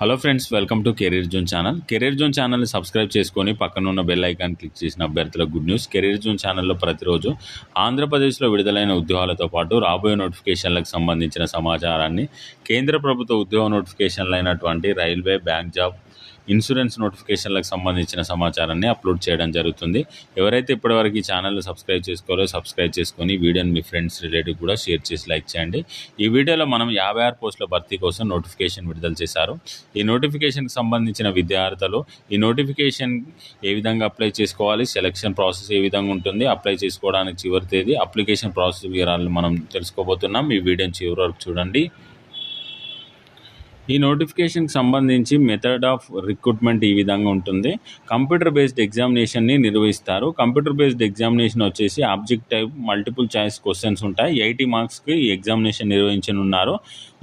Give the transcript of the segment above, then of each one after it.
Hello friends welcome to career zone channel career zone ఛానల్ని subscribe చేసుకొని పక్కన ఉన్న బెల్ ఐకాన్ క్లిక్ చేసిన అభ్యర్థుల గుడ్ న్యూస్ కెరీర్ జోన్ ఛానల్లో ప్రతిరోజు ఆంధ్రప్రదేశ్లో విడుదలైన ఉద్యోగాలతో పాటు రాబోయే నోటిఫికేషన్లకు సంబంధించిన సమాచారాన్ని కేంద్ర ప్రభుత్వ ఉద్యోగ నోటిఫికేషన్లు అయినటువంటి రైల్వే బ్యాంక్ జాబ్ ఇన్సూరెన్స్ నోటిఫికేషన్లకు సంబంధించిన సమాచారాన్ని అప్లోడ్ చేయడం జరుగుతుంది. ఎవరైతే ఇప్పటివరకు ఈ ఛానల్ని సబ్స్క్రైబ్ చేసుకోవాలో సబ్స్క్రైబ్ చేసుకొని వీడియోని మీ ఫ్రెండ్స్ రిలేటివ్ కూడా షేర్ చేసి లైక్ చేయండి. ఈ వీడియోలో మనం యాభై ఆరు పోస్టుల భర్తీ కోసం నోటిఫికేషన్ విడుదల చేశారు. ఈ నోటిఫికేషన్కి సంబంధించిన విద్యార్థులు ఈ నోటిఫికేషన్ ఏ విధంగా అప్లై చేసుకోవాలి సెలక్షన్ ప్రాసెస్ ఏ విధంగా ఉంటుంది అప్లై చేసుకోవడానికి చివరి తేదీ అప్లికేషన్ ప్రాసెస్ వివరాలను మనం తెలుసుకోబోతున్నాం. ఈ వీడియోని చివరి వరకు చూడండి. ఈ నోటిఫికేషన్కి సంబంధించి మెథడ్ ఆఫ్ రిక్రూట్మెంట్ ఈ విధంగా ఉంటుంది. కంప్యూటర్ బేస్డ్ ఎగ్జామినేషన్ని నిర్వహిస్తారు. కంప్యూటర్ బేస్డ్ ఎగ్జామినేషన్ వచ్చేసి object type multiple choice questions ఉంటాయి. ఎయిటీ మార్క్స్కి ఈ ఎగ్జామినేషన్ నిర్వహించనున్నారు.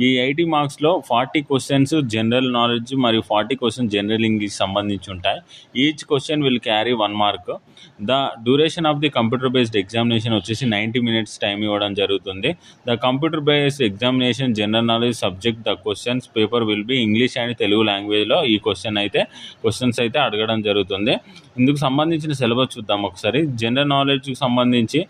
ఈ ఎయిటీ మార్క్స్లో ఫార్టీ క్వశ్చన్స్ జనరల్ నాలెడ్జ్ మరియు ఫార్టీ క్వశ్చన్స్ జనరల్ ఇంగ్లీష్ సంబంధించి ఉంటాయి. Each question will carry one mark the duration of the computer based examination వచ్చేసి నైంటీ మినిట్స్ టైం ఇవ్వడం జరుగుతుంది. The computer based examination general knowledge subject the questions paper will be English and Telugu లాంగ్వేజ్లో ఈ question అయితే questions అయితే అడగడం జరుగుతుంది. ఇందుకు సంబంధించిన సిలబస్ చూద్దాం ఒకసారి. జనరల్ నాలెడ్జ్కి సంబంధించి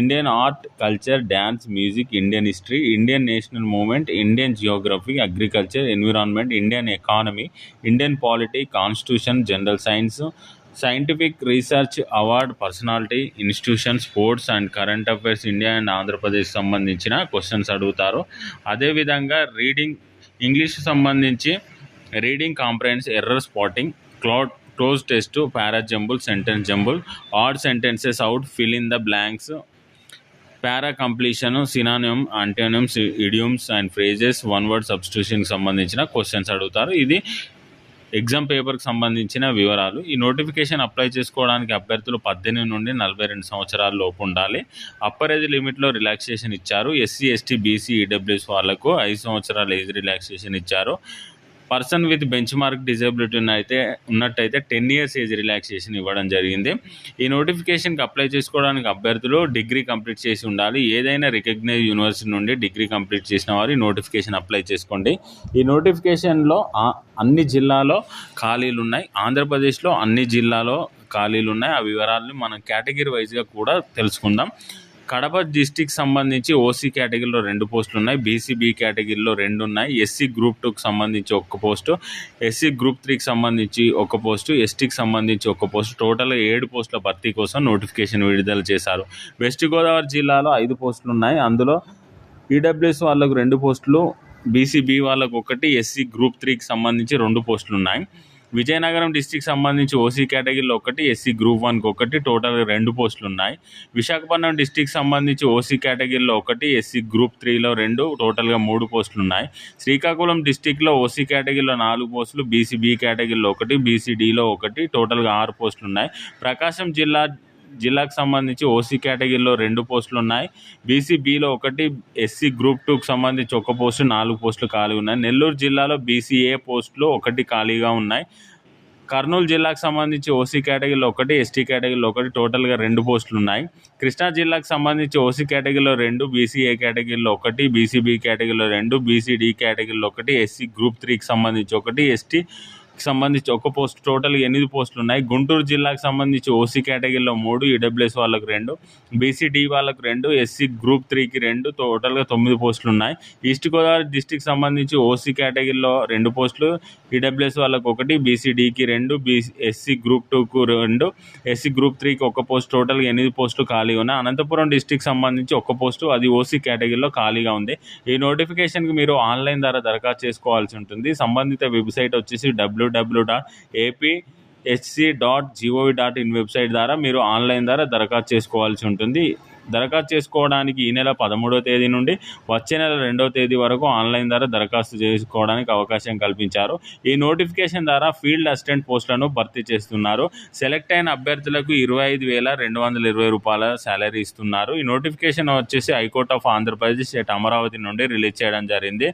Indian art culture dance music Indian history Indian national movement Indian geography agriculture environment Indian economy Indian polity constitution general science scientific research award personality institution sports and current affairs India and Andhra Pradesh సంబంధించిన questions అడుగుతారు. అదేవిధంగా reading English సంబంధించి reading comprehension error spotting cloud cloze test para jumble sentence jumble odd sentences out fill in the blanks para completion synonym antonyms idioms and phrases one word సబ్స్టిట్యూషన్కి సంబంధించిన questions అడుగుతారు. ఇది exam పేపర్కి సంబంధించిన వివరాలు. ఈ notification apply చేసుకోవడానికి అభ్యర్థులు పద్దెనిమిది నుండి నలభై రెండు సంవత్సరాల లోపు ఉండాలి. అప్పర్ ఏజ్ లిమిట్లో రిలాక్సేషన్ ఇచ్చారు. ఎస్సీ ఎస్టీ బీసీ ఈడబ్ల్యూఎస్ వాళ్ళకు ఐదు సంవత్సరాల ఏజ్ రిలాక్సేషన్ ఇచ్చారు. Person with bench mark disability అయితే ఉన్నట్టయితే టెన్ ఇయర్స్ ఏజ్ రిలాక్సేషన్ ఇవ్వడం జరిగింది. ఈ నోటిఫికేషన్కి అప్లై చేసుకోవడానికి అభ్యర్థులు డిగ్రీ కంప్లీట్ చేసి ఉండాలి. ఏదైనా రికగ్నైజ్ యూనివర్సిటీ నుండి డిగ్రీ కంప్లీట్ చేసిన వారు ఈ నోటిఫికేషన్ అప్లై చేసుకోండి. ఈ నోటిఫికేషన్లో అన్ని జిల్లాలో ఖాళీలు ఉన్నాయి. ఆంధ్రప్రదేశ్లో అన్ని జిల్లాలో ఖాళీలు ఉన్నాయి. ఆ వివరాలను మనం కేటగిరీ వైజ్గా కూడా తెలుసుకుందాం. కడప డిస్టిక్ సంబంధించి ఓసీ కేటగిరీలో రెండు పోస్టులు ఉన్నాయి. బీసీబీ కేటగిరీలో రెండు ఉన్నాయి. ఎస్సీ గ్రూప్ టూకి సంబంధించి ఒక పోస్టు ఎస్సీ గ్రూప్ త్రీకి సంబంధించి ఒక పోస్టు ఎస్టీకి సంబంధించి ఒక పోస్టు టోటల్గా ఏడు పోస్టుల భర్తీ కోసం నోటిఫికేషన్ విడుదల చేశారు. వెస్ట్ గోదావరి జిల్లాలో ఐదు పోస్టులు ఉన్నాయి. అందులో ఈడబ్ల్యూఎస్ వాళ్ళకు రెండు పోస్టులు బీసీబీ వాళ్ళకు ఒకటి ఎస్సీ గ్రూప్ త్రీకి సంబంధించి రెండు పోస్టులు ఉన్నాయి. విజయనగరం డిస్టిక్ సంబంధించి ఓసీ కేటగిరీలో ఒకటి ఎస్సీ గ్రూప్ వన్కి ఒకటి టోటల్ రెండు పోస్టులు ఉన్నాయి. విశాఖపట్నం డిస్టిక్ సంబంధించి ఓసీ కేటగిరీలో ఒకటి ఎస్సీ గ్రూప్ త్రీలో రెండు టోటల్గా మూడు పోస్టులు ఉన్నాయి. శ్రీకాకుళం డిస్టిక్లో ఓసీ కేటగిరీలో నాలుగు పోస్టులు బీసీ కేటగిరీలో ఒకటి బీసీడీలో ఒకటి టోటల్గా ఆరు పోస్టులు ఉన్నాయి. ప్రకాశం జిల్లా జిల్లాకు సంబంధించి ఓసీ కేటగిరీలో రెండు పోస్టులు ఉన్నాయి. బీసీబీలో ఒకటి ఎస్సీ గ్రూప్ టూకు సంబంధించి ఒక పోస్టు నాలుగు పోస్టులు ఖాళీ ఉన్నాయి. నెల్లూరు జిల్లాలో బీసీఏ పోస్టులు ఒకటి ఖాళీగా ఉన్నాయి. కర్నూలు జిల్లాకు సంబంధించి ఓసీ కేటగిరీలో ఒకటి ఎస్టీ కేటగిరీలో ఒకటి టోటల్గా రెండు పోస్టులు ఉన్నాయి. కృష్ణా జిల్లాకు సంబంధించి ఓసీ కేటగిరీలో రెండు బీసీఏ కేటగిరీలో ఒకటి బీసీబీ కేటగిరీలో రెండు బీసీడీ కేటగిరీలో ఒకటి ఎస్సీ గ్రూప్ త్రీకి సంబంధించి ఒకటి ఎస్టీ సంబంధించి ఒక పోస్ట్ టోటల్గా ఎనిమిది పోస్టులు ఉన్నాయి. గుంటూరు జిల్లాకు సంబంధించి ఓసీ కేటగిరీలో మూడు ఈడబ్ల్యూఎస్ వాళ్ళకు రెండు బీసీడీ వాళ్ళకు రెండు ఎస్సీ గ్రూప్ త్రీకి రెండు టోటల్గా తొమ్మిది పోస్టులు ఉన్నాయి. ఈస్ట్ గోదావరి డిస్టిక్ సంబంధించి ఓసీ కేటగిరీలో రెండు పోస్టులు ఈడబ్ల్యూఎస్ వాళ్ళకు ఒకటి బీసీడీకి రెండు బీసీ ఎస్సీ గ్రూప్ టూకు రెండు ఎస్సీ గ్రూప్ త్రీకి ఒక పోస్ట్ టోటల్గా ఎనిమిది పోస్టులు ఖాళీ ఉన్నాయి. అనంతపురం డిస్టిక్ సంబంధించి ఒక పోస్టు అది ఓసీ కేటగిరీలో ఖాళీగా ఉంది. ఈ నోటిఫికేషన్కి మీరు ఆన్లైన్ ద్వారా దరఖాస్తు చేసుకోవాల్సి ఉంటుంది. సంబంధిత వెబ్సైట్ వచ్చేసి W WWW dot AP HC dot GOV dot in website ద్వారా మీరు ఆన్లైన్ ద్వారా దరఖాస్తు చేసుకోవాల్సి ఉంటుంది. దరఖాస్తు చేసుకోవడానికి ఈ నెల పదమూడవ తేదీ నుండి వచ్చే నెల రెండవ తేదీ వరకు ఆన్లైన్ ద్వారా దరఖాస్తు చేసుకోవడానికి అవకాశం కల్పించారు. ఈ నోటిఫికేషన్ ద్వారా ఫీల్డ్ అసిస్టెంట్ పోస్టులను భర్తీ చేస్తున్నారు. సెలెక్ట్ అయిన అభ్యర్థులకు ఇరవై ఐదు వేల రెండు వందల ఇరవై రూపాయల శాలరీ ఇస్తున్నారు. ఈ నోటిఫికేషన్ వచ్చేసి high court of Andhra Pradesh state Amaravati నుండి రిలీజ్ చేయడం జరిగింది.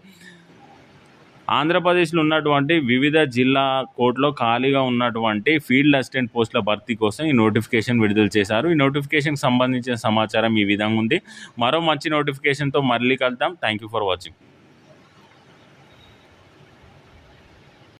ఆంధ్రప్రదేశ్లో ఉన్నటువంటి వివిధ జిల్లా కోర్టులో ఖాళీగా ఉన్నటువంటి ఫీల్డ్ అసిస్టెంట్ పోస్టుల భర్తీ కోసం ఈ నోటిఫికేషన్ విడుదల చేశారు. ఈ నోటిఫికేషన్కి సంబంధించిన సమాచారం ఈ విధంగా ఉంది. మరో మంచి నోటిఫికేషన్తో మళ్ళీ కలుద్దాం. Thank you for watching